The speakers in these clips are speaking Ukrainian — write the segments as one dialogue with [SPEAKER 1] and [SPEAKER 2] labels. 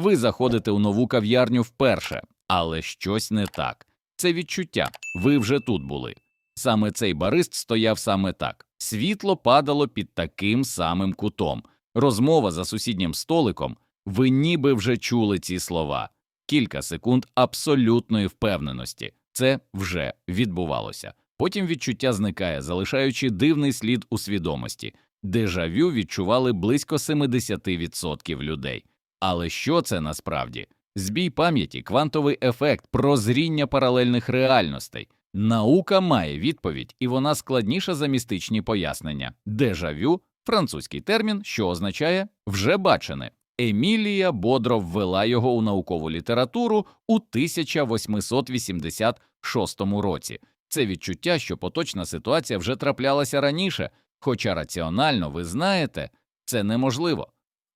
[SPEAKER 1] Ви заходите у нову кав'ярню вперше, але щось не так. Це відчуття. Ви вже тут були. Саме цей барист стояв саме так. Світло падало під таким самим кутом. Розмова за сусіднім столиком. Ви ніби вже чули ці слова. Кілька секунд абсолютної впевненості. Це вже відбувалося. Потім відчуття зникає, залишаючи дивний слід у свідомості. Дежавю відчували близько 70% людей. Але що це насправді? Збій пам'яті, квантовий ефект, прозріння паралельних реальностей. Наука має відповідь, і вона складніша за містичні пояснення. Дежавю французький термін, що означає вже бачене. Емілія бодро ввела його у наукову літературу у 1886 році. Це відчуття, що поточна ситуація вже траплялася раніше, хоча раціонально ви знаєте, це неможливо.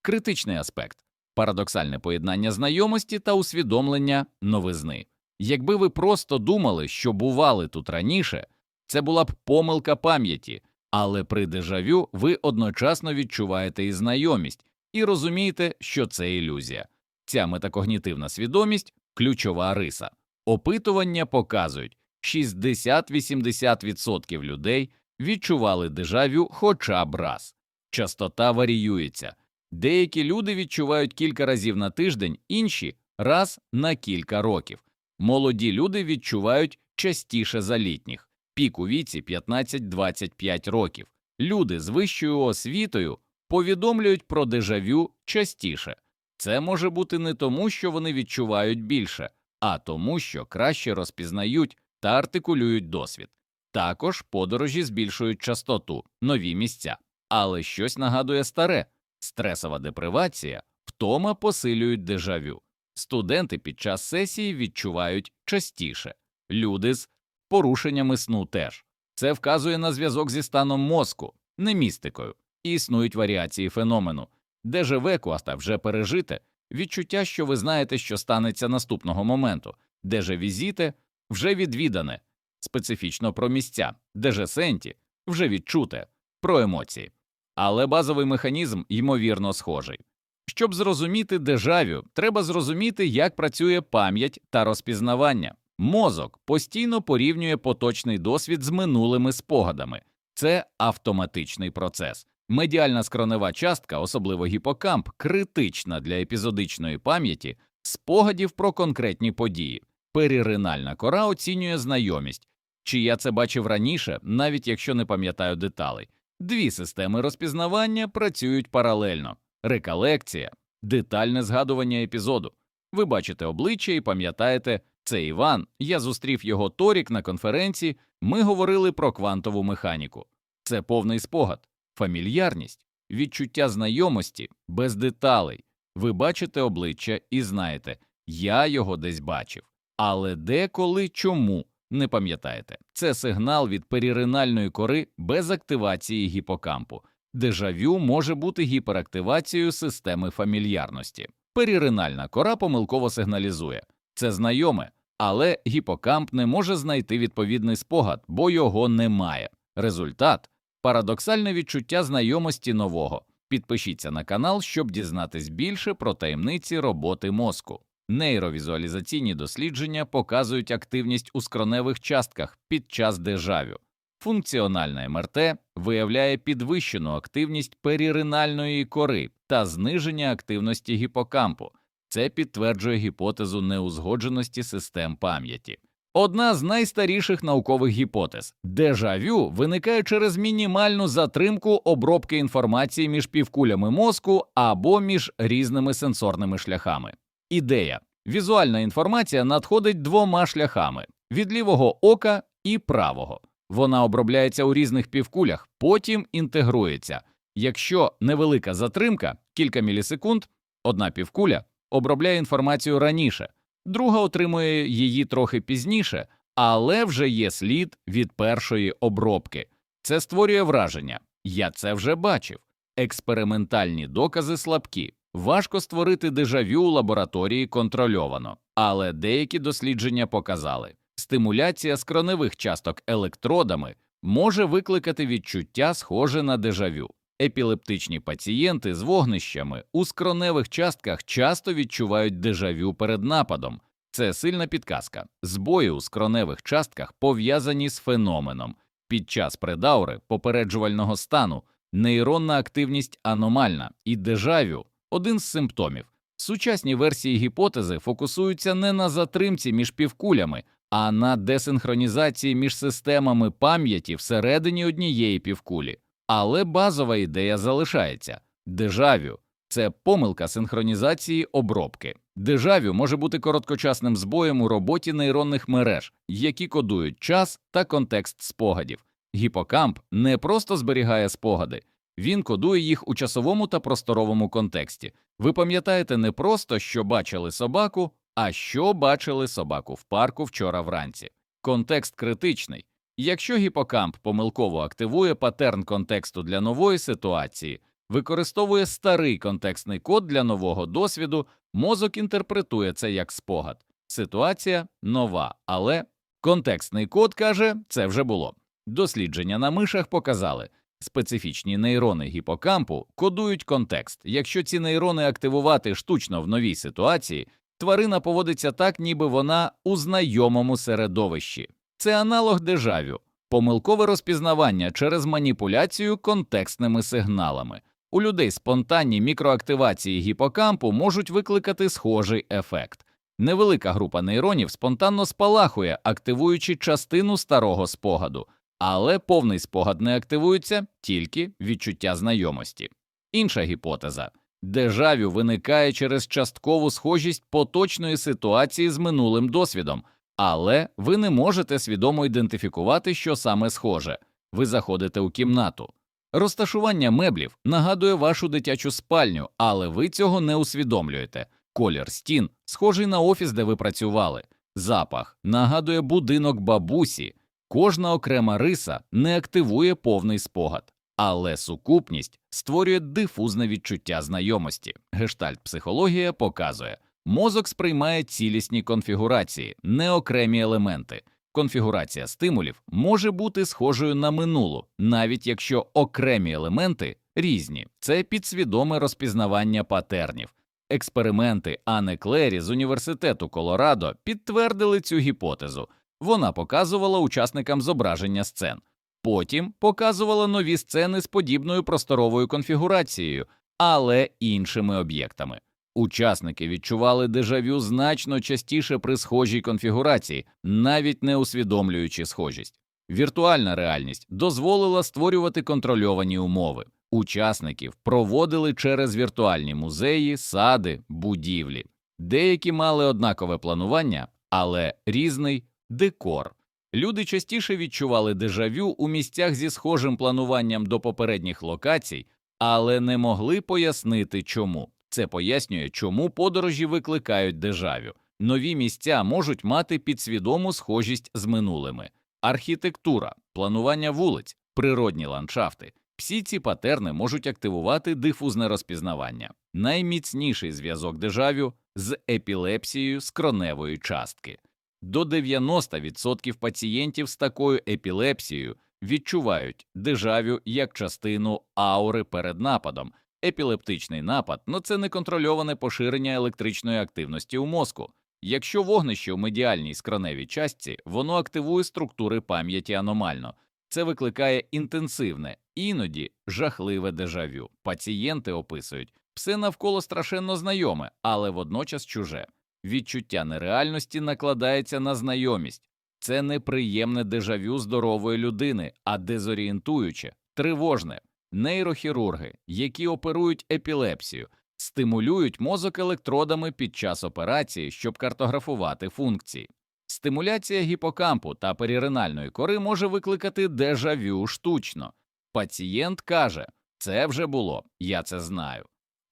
[SPEAKER 1] Критичний аспект парадоксальне поєднання знайомості та усвідомлення новизни. Якби ви просто думали, що бували тут раніше, це була б помилка пам'яті, але при дежавю ви одночасно відчуваєте і знайомість і розумієте, що це ілюзія. Ця метакогнітивна свідомість ключова риса. Опитування показують, 60-80% людей відчували дежавю хоча б раз. Частота варіюється. Деякі люди відчувають кілька разів на тиждень, інші раз на кілька років. Молоді люди відчувають частіше за літніх, пік у віці 15-25 років. Люди з вищою освітою повідомлюють про дежавю частіше. Це може бути не тому, що вони відчувають більше, а тому, що краще розпізнають та артикулюють досвід. Також подорожі збільшують частоту, нові місця, але щось нагадує старе стресова депривація, втома посилюють дежавю. Студенти під час сесії відчувають частіше, люди з порушеннями сну теж. Це вказує на зв'язок зі станом мозку, не містикою, існують варіації феномену, де живе куаста вже пережите, відчуття, що ви знаєте, що станеться наступного моменту, де же візіте вже відвідане, специфічно про місця, де сенті вже відчуте, про емоції. Але базовий механізм ймовірно схожий. Щоб зрозуміти дежавю, треба зрозуміти, як працює пам'ять та розпізнавання. Мозок постійно порівнює поточний досвід з минулими спогадами, це автоматичний процес. Медіальна скронева частка, особливо гіпокамп, критична для епізодичної пам'яті, спогадів про конкретні події. Періринальна кора оцінює знайомість, чи я це бачив раніше, навіть якщо не пам'ятаю деталей. Дві системи розпізнавання працюють паралельно реколекція, детальне згадування епізоду. Ви бачите обличчя і пам'ятаєте, це Іван, я зустрів його торік на конференції, ми говорили про квантову механіку. Це повний спогад, фамільярність, відчуття знайомості, без деталей. Ви бачите обличчя і знаєте, я його десь бачив. Але де, коли, чому не пам'ятаєте. Це сигнал від періринальної кори без активації гіпокампу. Дежавю може бути гіперактивацією системи фамільярності. Періринальна кора помилково сигналізує це знайоме, але гіпокамп не може знайти відповідний спогад, бо його немає. Результат парадоксальне відчуття знайомості нового. Підпишіться на канал, щоб дізнатись більше про таємниці роботи мозку. Нейровізуалізаційні дослідження показують активність у скроневих частках під час дежавю. Функціональна МРТ виявляє підвищену активність періринальної кори та зниження активності гіпокампу. Це підтверджує гіпотезу неузгодженості систем пам'яті. Одна з найстаріших наукових гіпотез дежавю виникає через мінімальну затримку обробки інформації між півкулями мозку або між різними сенсорними шляхами. Ідея візуальна інформація надходить двома шляхами від лівого ока і правого. Вона обробляється у різних півкулях, потім інтегрується. Якщо невелика затримка, кілька мілісекунд, одна півкуля обробляє інформацію раніше, друга отримує її трохи пізніше, але вже є слід від першої обробки. Це створює враження. Я це вже бачив. Експериментальні докази слабкі. Важко створити дежавю у лабораторії контрольовано, але деякі дослідження показали, стимуляція скроневих часток електродами може викликати відчуття, схоже на дежавю. Епілептичні пацієнти з вогнищами у скроневих частках часто відчувають дежавю перед нападом. Це сильна підказка. Збої у скроневих частках пов'язані з феноменом. Під час предаури попереджувального стану нейронна активність аномальна і дежавю один з симптомів. Сучасні версії гіпотези фокусуються не на затримці між півкулями, а на десинхронізації між системами пам'яті всередині однієї півкулі. Але базова ідея залишається дежавю це помилка синхронізації обробки. Дежавю може бути короткочасним збоєм у роботі нейронних мереж, які кодують час та контекст спогадів. Гіпокамп не просто зберігає спогади, він кодує їх у часовому та просторовому контексті. Ви пам'ятаєте не просто, що бачили собаку, а що бачили собаку в парку вчора вранці. Контекст критичний. Якщо гіпокамп помилково активує патерн контексту для нової ситуації, використовує старий контекстний код для нового досвіду, мозок інтерпретує це як спогад. Ситуація нова, але контекстний код каже, це вже було. Дослідження на мишах показали, специфічні нейрони гіпокампу кодують контекст. Якщо ці нейрони активувати штучно в новій ситуації, тварина поводиться так, ніби вона у знайомому середовищі. Це аналог дежавю, помилкове розпізнавання через маніпуляцію контекстними сигналами. У людей спонтанні мікроактивації гіпокампу можуть викликати схожий ефект. Невелика група нейронів спонтанно спалахує, активуючи частину старого спогаду, але повний спогад не активується тільки відчуття знайомості. Інша гіпотеза дежавю виникає через часткову схожість поточної ситуації з минулим досвідом, але ви не можете свідомо ідентифікувати, що саме схоже. Ви заходите у кімнату. Розташування меблів нагадує вашу дитячу спальню, але ви цього не усвідомлюєте. Колір стін схожий на офіс, де ви працювали. Запах нагадує будинок бабусі. Кожна окрема риса не активує повний спогад, але сукупність створює дифузне відчуття знайомості. Гештальт-психологія показує, мозок сприймає цілісні конфігурації, не окремі елементи. Конфігурація стимулів може бути схожою на минулу, навіть якщо окремі елементи різні. Це підсвідоме розпізнавання патернів. Експерименти Анне Клері з університету Колорадо підтвердили цю гіпотезу. Вона показувала учасникам зображення сцен, потім показувала нові сцени з подібною просторовою конфігурацією, але іншими об'єктами. Учасники відчували дежавю значно частіше при схожій конфігурації, навіть не усвідомлюючи схожість. Віртуальна реальність дозволила створювати контрольовані умови. Учасників проводили через віртуальні музеї, сади, будівлі. Деякі мали однакове планування, але різний декор. Люди частіше відчували дежавю у місцях зі схожим плануванням до попередніх локацій, але не могли пояснити чому. Це пояснює, чому подорожі викликають дежавю. Нові місця можуть мати підсвідому схожість з минулими. Архітектура, планування вулиць, природні ландшафти. Всі ці патерни можуть активувати дифузне розпізнавання. Найміцніший зв'язок дежавю з епілепсією скроневої частки. До 90% пацієнтів з такою епілепсією відчувають дежавю як частину аури перед нападом. Епілептичний напад ну це неконтрольоване поширення електричної активності у мозку. Якщо вогнище у медіальній скроневій частці, воно активує структури пам'яті аномально. Це викликає інтенсивне, іноді жахливе дежавю. Пацієнти описують все навколо страшенно знайоме, але водночас чуже. Відчуття нереальності накладається на знайомість. Це неприємне дежавю здорової людини, а дезорієнтуюче, тривожне. Нейрохірурги, які оперують епілепсію, стимулюють мозок електродами під час операції, щоб картографувати функції. Стимуляція гіпокампу та періренальної кори може викликати дежавю штучно. Пацієнт каже, це вже було, я це знаю.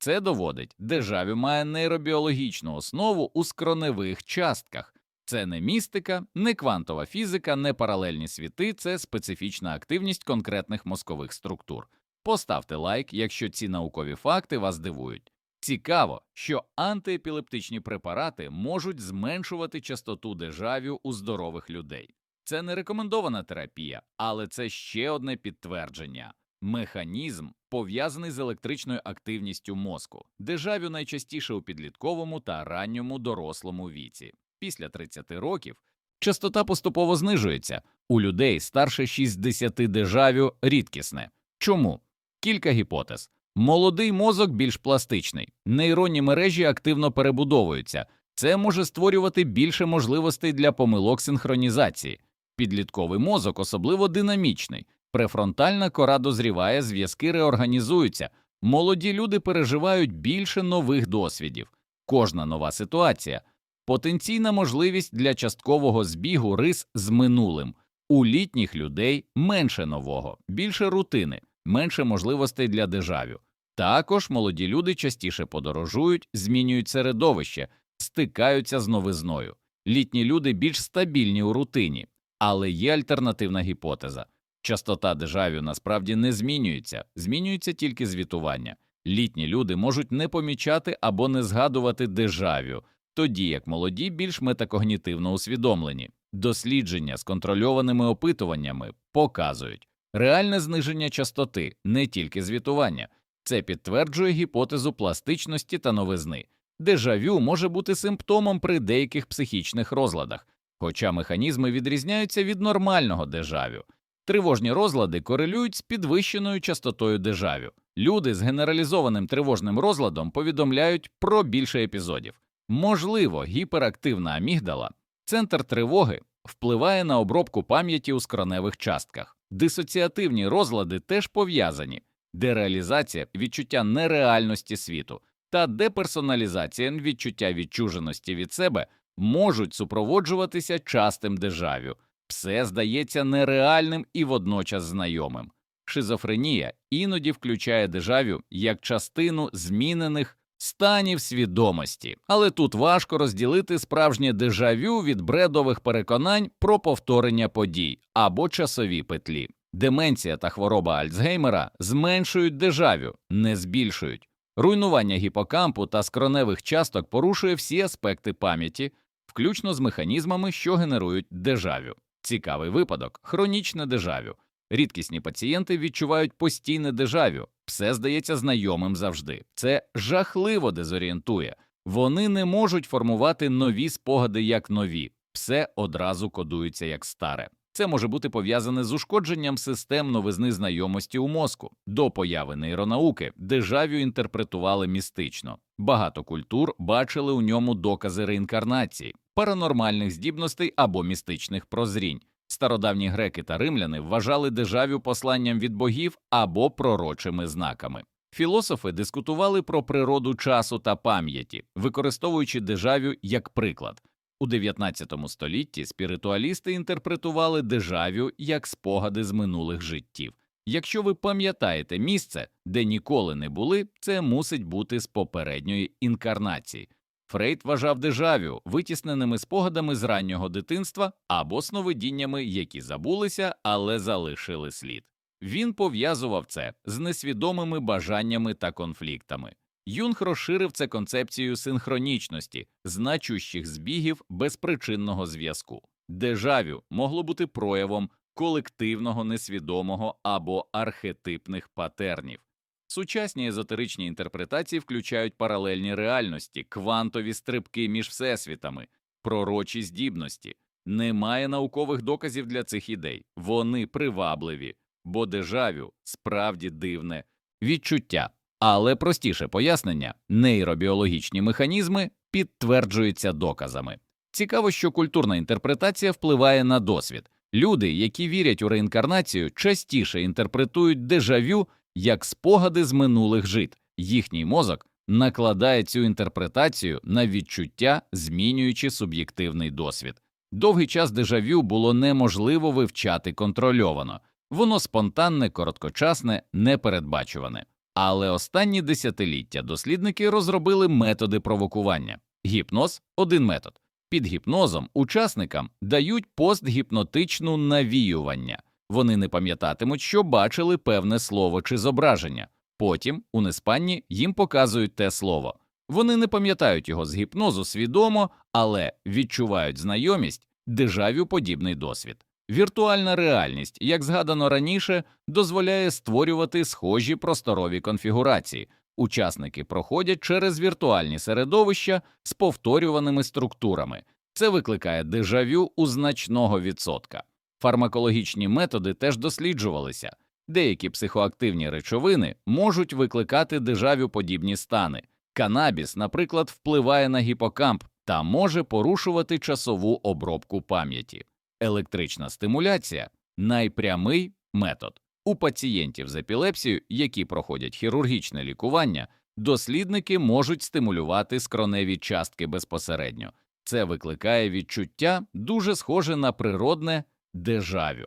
[SPEAKER 1] Це доводить, дежавю має нейробіологічну основу у скроневих частках. Це не містика, не квантова фізика, не паралельні світи, це специфічна активність конкретних мозкових структур. Поставте лайк, якщо ці наукові факти вас дивують. Цікаво, що антиепілептичні препарати можуть зменшувати частоту дежавю у здорових людей. Це не рекомендована терапія, але це ще одне підтвердження. Механізм пов'язаний з електричною активністю мозку. Дежавю найчастіше у підлітковому та ранньому дорослому віці. Після 30 років частота поступово знижується. У людей старше 60 дежавю рідкісне. Чому? Кілька гіпотез. Молодий мозок більш пластичний, нейронні мережі активно перебудовуються. Це може створювати більше можливостей для помилок синхронізації. Підлітковий мозок особливо динамічний. Префронтальна кора дозріває, зв'язки реорганізуються. Молоді люди переживають більше нових досвідів. Кожна нова ситуація потенційна можливість для часткового збігу рис з минулим. У літніх людей менше нового, більше рутини, менше можливостей для дежавю. Також молоді люди частіше подорожують, змінюють середовище, стикаються з новизною. Літні люди більш стабільні у рутині, але є альтернативна гіпотеза. Частота дежавю насправді не змінюється, змінюється тільки звітування. Літні люди можуть не помічати або не згадувати дежавю, тоді як молоді більш метакогнітивно усвідомлені. Дослідження з контрольованими опитуваннями показують реальне зниження частоти, не тільки звітування. Це підтверджує гіпотезу пластичності та новизни. Дежавю може бути симптомом при деяких психічних розладах, хоча механізми відрізняються від нормального дежавю. Тривожні розлади корелюють з підвищеною частотою дежавю. Люди з генералізованим тривожним розладом повідомляють про більше епізодів. Можливо, гіперактивна амігдала, центр тривоги, впливає на обробку пам'яті у скроневих частках. Дисоціативні розлади теж пов'язані, дереалізація відчуття нереальності світу та деперсоналізація відчуття відчуженості від себе можуть супроводжуватися частим дежавю. Все здається нереальним і водночас знайомим. Шизофренія іноді включає дежавю як частину змінених станів свідомості, але тут важко розділити справжнє дежавю від бредових переконань про повторення подій або часові петлі. Деменція та хвороба Альцгеймера зменшують дежавю, не збільшують. Руйнування гіпокампу та скроневих часток порушує всі аспекти пам'яті, включно з механізмами, що генерують дежавю. Цікавий випадок хронічне дежавю. Рідкісні пацієнти відчувають постійне дежавю, все здається знайомим завжди. Це жахливо дезорієнтує. Вони не можуть формувати нові спогади як нові, все одразу кодується як старе. Це може бути пов'язане з ушкодженням систем новизни знайомості у мозку. До появи нейронауки дежавю інтерпретували містично. Багато культур бачили у ньому докази реінкарнації, паранормальних здібностей або містичних прозрінь. Стародавні греки та римляни вважали дежавю посланням від богів або пророчими знаками. Філософи дискутували про природу часу та пам'яті, використовуючи дежавю як приклад. У 19 столітті спіритуалісти інтерпретували дежавю як спогади з минулих життів. Якщо ви пам'ятаєте місце, де ніколи не були, це мусить бути з попередньої інкарнації. Фрейд вважав дежавю витісненими спогадами з раннього дитинства або сновидіннями, які забулися, але залишили слід. Він пов'язував це з несвідомими бажаннями та конфліктами. Юнг розширив це концепцією синхронічності, значущих збігів безпричинного зв'язку. Дежавю могло бути проявом колективного несвідомого або архетипних патернів. Сучасні езотеричні інтерпретації включають паралельні реальності, квантові стрибки між всесвітами, пророчі здібності. Немає наукових доказів для цих ідей, вони привабливі, бо дежавю справді дивне відчуття. Але простіше пояснення нейробіологічні механізми підтверджуються доказами. Цікаво, що культурна інтерпретація впливає на досвід. Люди, які вірять у реінкарнацію, частіше інтерпретують дежавю як спогади з минулих жит. Їхній мозок накладає цю інтерпретацію на відчуття, змінюючи суб'єктивний досвід. Довгий час дежавю було неможливо вивчати контрольовано, воно спонтанне, короткочасне, непередбачуване. Але останні десятиліття дослідники розробили методи провокування. Гіпноз один метод. Під гіпнозом учасникам дають постгіпнотичну навіювання. Вони не пам'ятатимуть, що бачили певне слово чи зображення. Потім у неспанні їм показують те слово. Вони не пам'ятають його з гіпнозу свідомо, але відчувають знайомість, дежавю подібний досвід. Віртуальна реальність, як згадано раніше, дозволяє створювати схожі просторові конфігурації. Учасники проходять через віртуальні середовища з повторюваними структурами. Це викликає дежавю у значного відсотка. Фармакологічні методи теж досліджувалися. Деякі психоактивні речовини можуть викликати дежавю подібні стани. Канабіс, наприклад, впливає на гіпокамп та може порушувати часову обробку пам'яті. Електрична стимуляція найпрямий метод. У пацієнтів з епілепсією, які проходять хірургічне лікування, дослідники можуть стимулювати скроневі частки безпосередньо. Це викликає відчуття дуже схоже на природне дежавю.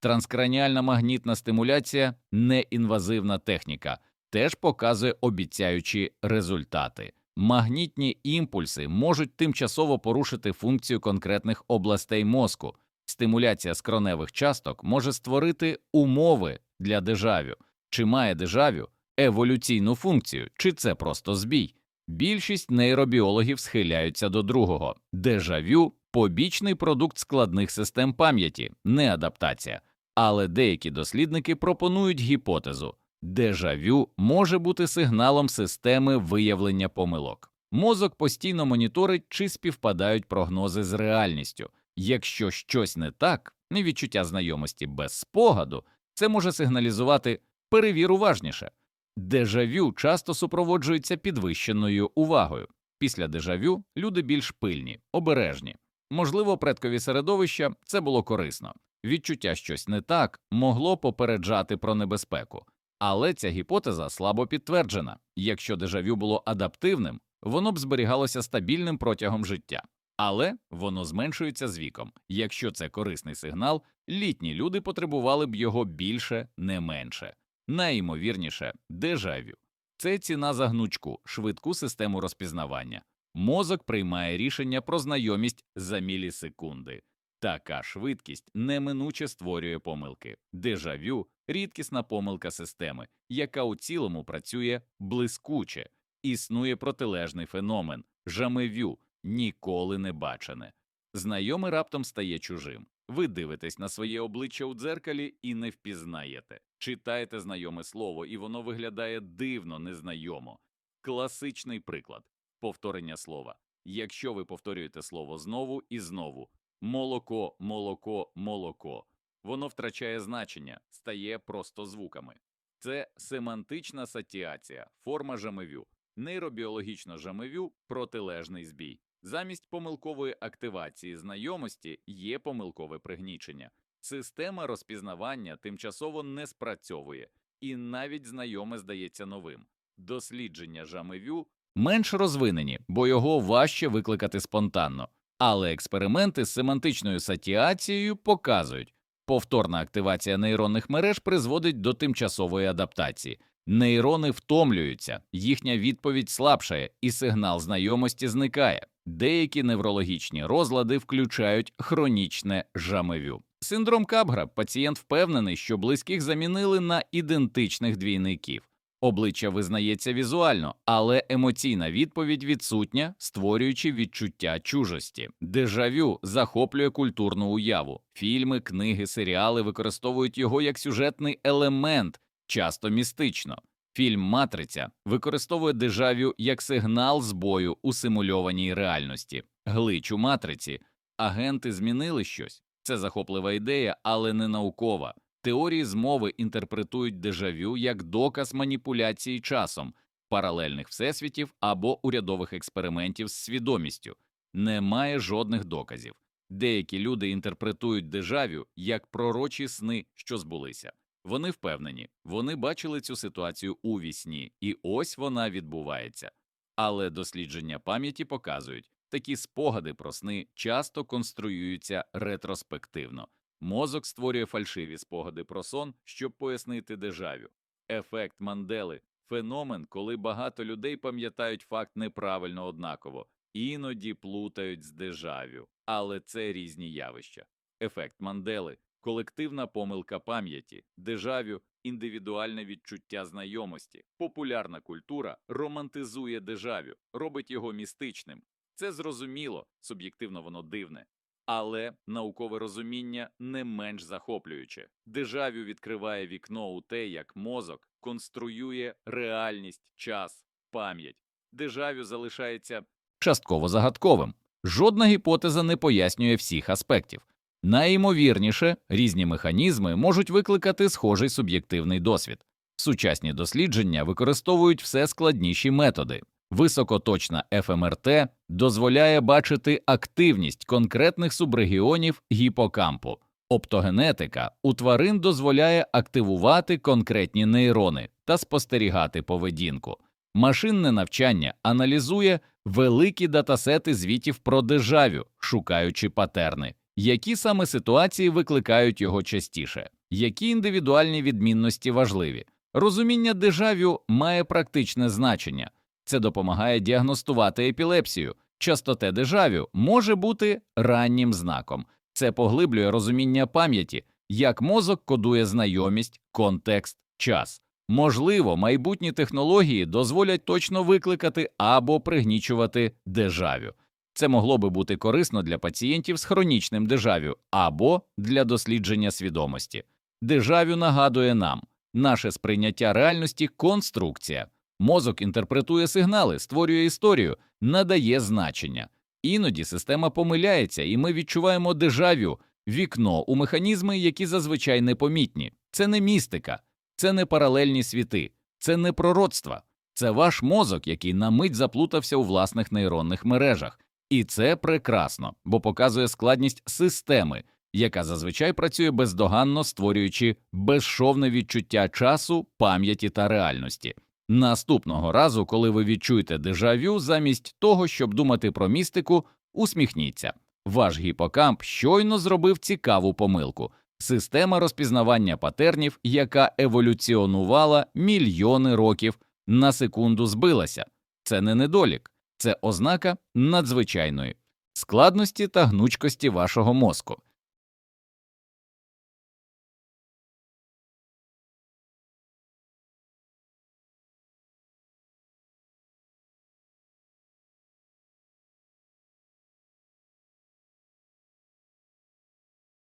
[SPEAKER 1] Транскраніальна магнітна стимуляція неінвазивна техніка, теж показує обіцяючі результати. Магнітні імпульси можуть тимчасово порушити функцію конкретних областей мозку. Стимуляція скроневих часток може створити умови для дежавю. Чи має дежавю еволюційну функцію, чи це просто збій? Більшість нейробіологів схиляються до другого. Дежавю побічний продукт складних систем пам'яті, не адаптація. Але деякі дослідники пропонують гіпотезу дежавю може бути сигналом системи виявлення помилок. Мозок постійно моніторить, чи співпадають прогнози з реальністю. Якщо щось не так, відчуття знайомості без спогаду, це може сигналізувати перевір уважніше. Дежавю часто супроводжується підвищеною увагою. Після дежавю люди більш пильні, обережні. Можливо, предкові середовища це було корисно. Відчуття щось не так могло попереджати про небезпеку. Але ця гіпотеза слабо підтверджена. Якщо дежавю було адаптивним, воно б зберігалося стабільним протягом життя. Але воно зменшується з віком. Якщо це корисний сигнал, літні люди потребували б його більше, не менше. Найімовірніше, дежавю. Це ціна за гнучку, швидку систему розпізнавання. Мозок приймає рішення про знайомість за мілісекунди. Така швидкість неминуче створює помилки. Дежавю рідкісна помилка системи, яка у цілому працює блискуче. Існує протилежний феномен жамевю, ніколи не бачене. Знайомий раптом стає чужим. Ви дивитесь на своє обличчя у дзеркалі і не впізнаєте. Читаєте знайоме слово, і воно виглядає дивно незнайомо. Класичний приклад повторення слова. Якщо ви повторюєте слово знову і знову молоко, молоко, молоко, воно втрачає значення, стає просто звуками. Це семантична сатіація, форма жамевю, нейробіологічно жамевю протилежний збій. Замість помилкової активації знайомості є помилкове пригнічення. Система розпізнавання тимчасово не спрацьовує, і навіть знайоме здається новим. Дослідження жамевю менш розвинені, бо його важче викликати спонтанно. Але експерименти з семантичною сатіацією показують, повторна активація нейронних мереж призводить до тимчасової адаптації. Нейрони втомлюються, їхня відповідь слабшає, і сигнал знайомості зникає. Деякі неврологічні розлади включають хронічне жамевю. Синдром Капгра пацієнт впевнений, що близьких замінили на ідентичних двійників. Обличчя визнається візуально, але емоційна відповідь відсутня, створюючи відчуття чужості. Дежавю захоплює культурну уяву. Фільми, книги, серіали використовують його як сюжетний елемент, часто містично. Фільм Матриця використовує дежавю як сигнал збою у симульованій реальності. Глич у матриці. Агенти змінили щось. Це захоплива ідея, але не наукова. Теорії змови інтерпретують дежавю як доказ маніпуляції часом, паралельних всесвітів або урядових експериментів з свідомістю. Немає жодних доказів. Деякі люди інтерпретують дежавю як пророчі сни, що збулися. Вони впевнені, вони бачили цю ситуацію у вісні, і ось вона відбувається. Але дослідження пам'яті показують, такі спогади про сни часто конструюються ретроспективно. Мозок створює фальшиві спогади про сон, щоб пояснити дежавю. Ефект Мандели феномен, коли багато людей пам'ятають факт неправильно однаково, іноді плутають з дежавю, але це різні явища. Ефект Мандели колективна помилка пам'яті, дежавю, індивідуальне відчуття знайомості. Популярна культура романтизує дежавю, робить його містичним. Це зрозуміло, суб'єктивно воно дивне. Але наукове розуміння не менш захоплююче. Дежавю відкриває вікно у те, як мозок конструює реальність, час, пам'ять. Дежавю залишається частково загадковим. Жодна гіпотеза не пояснює всіх аспектів. Найімовірніше, різні механізми можуть викликати схожий суб'єктивний досвід. Сучасні дослідження використовують все складніші методи. Високоточна ФМРТ дозволяє бачити активність конкретних субрегіонів гіпокампу. Оптогенетика у тварин дозволяє активувати конкретні нейрони та спостерігати поведінку. Машинне навчання аналізує великі датасети звітів про дежавю, шукаючи патерни, які саме ситуації викликають його частіше, які індивідуальні відмінності важливі. Розуміння дежавю має практичне значення. Це допомагає діагностувати епілепсію. Частоте дежавю може бути раннім знаком. Це поглиблює розуміння пам'яті, як мозок кодує знайомість, контекст, час. Можливо, майбутні технології дозволять точно викликати або пригнічувати дежавю. Це могло би бути корисно для пацієнтів з хронічним дежавю або для дослідження свідомості. Дежавю нагадує нам наше сприйняття реальності конструкція. Мозок інтерпретує сигнали, створює історію, надає значення. Іноді система помиляється, і ми відчуваємо дежавю, вікно у механізми, які зазвичай непомітні. Це не містика, це не паралельні світи, це не пророцтва, це ваш мозок, який на мить заплутався у власних нейронних мережах. І це прекрасно, бо показує складність системи, яка зазвичай працює бездоганно, створюючи безшовне відчуття часу, пам'яті та реальності. Наступного разу, коли ви відчуєте дежавю, замість того, щоб думати про містику, усміхніться. Ваш гіпокамп щойно зробив цікаву помилку. Система розпізнавання патернів, яка еволюціонувала мільйони років, на секунду збилася. Це не недолік, це ознака надзвичайної складності та гнучкості вашого мозку.